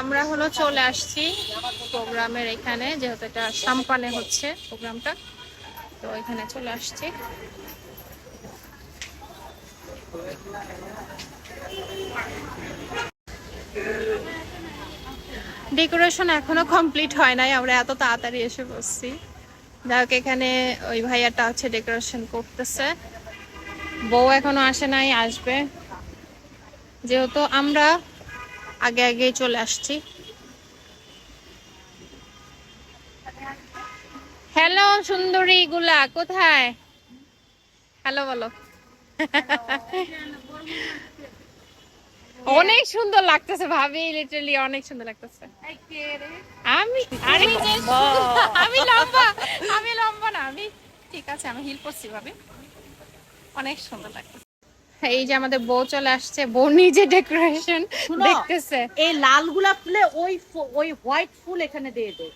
আমরা হলো চলে আসছি প্রোগ্রামের এখানে, যেহেতু এটা সাম্পানে হচ্ছে প্রোগ্রামটা, তো এখানে চলে আসছি। ডেকোরেশন এখনও কমপ্লিট হয় নাই, আমরা এত তাড়াতাড়ি এসে বসছি। যাই এখানে ওই ভাইয়াটা হচ্ছে ডেকোরেশন করতেছে। বউ এখনও আসে নাই, আসবে। যেহেতু আমরা আগে আগে চলে আসছি। হ্যালো সুন্দরী গুলা, কোথায়? হ্যালো বলো। অনেক সুন্দর লাগতেছে ভাবি লিটারালি অনেক সুন্দর লাগতেছে। আমি, আরে, আমি লম্বা আমি লম্বা না, আমি, ঠিক আছে, আমি হিল করছি ভাবি। অনেক সুন্দর লাগতেছে। এই যে আমাদের বউ চলে আসছে বউ নিজে ডেকোরেশন দেখতেছে। এই লাল গোলাপ ফুলে ওই ওই হোয়াইট ফুল এখানে দিয়ে দে।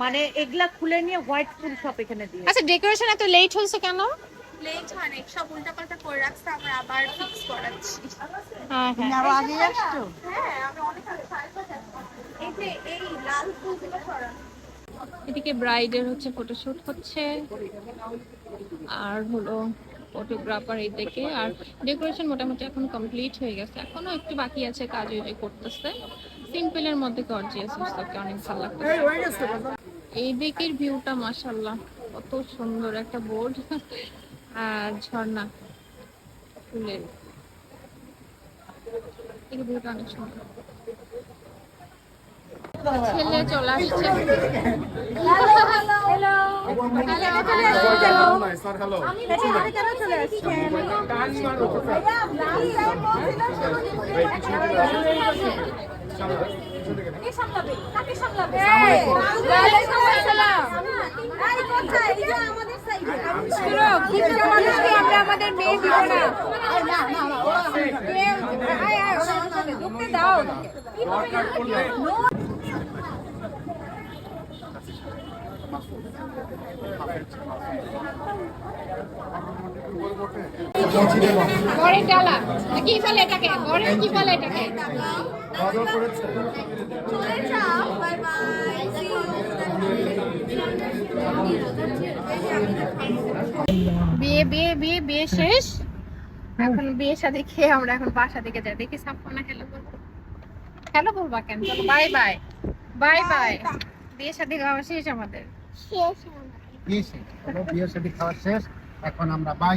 মানে এগুলা খুলে নিয়ে হোয়াইট ফুল সব এখানে দিয়ে আচ্ছা ডেকোরেশন এত লেট হয়েছে কেন? লেট হয় না সব উল্টাপাল্টা করে রাখছে আমরা আবার ফিক্স করাচ্ছি। হ্যাঁ হ্যাঁ। আগে আসছো? হ্যাঁ আমি অনেক আগে সাড়ে ছয়টায়। এই যে এই লাল ফুলগুলো সরানো। এদিকে ব্রাইডের হচ্ছে ফটোশুট হচ্ছে। আর হলো ফটোগ্রাফার এদিকে আর ডেকোরেশন মোটামুটি এখন কমপ্লিট হয়ে গেছে। এখনও একটু বাকি আছে কাজ ওই যে করতেছে। সিম্পলের মধ্যে গর্জিয়াস হচ্ছে অনেক ভালো লাগতেছে। এই দিকের ভিউটা মাশাল্লাহ কত সুন্দর একটা বোর্ড আর ঝর্ণা ফুলের। এই ভিউটা অনেক সুন্দর। ছেলে চলে আসছে। আমরা আমাদের মেয়ে দিব না ঢুকতে দাও বরের ডালা। কি বলে এটাকে? বরের কি বলে এটাকে? বিয়ে বিয়ে বিয়ে বিয়ে শেষ? এখন বিয়ে শাদী খেয়ে আমরা এখন বাসা দিকে যাই। দেখি সাফনা হ্যালো বলব হ্যালো বলবা কেন? চলো বাই বাই বাই বাই বিয়ে শাদি খাওয়া শেষ আমাদের। বিয়ে শাদি খাওয়া শেষ। এখন আমরা বাই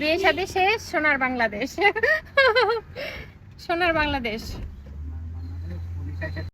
বিয়ে শাদি শেষ সোনার বাংলাদেশ। সোনার বাংলাদেশ।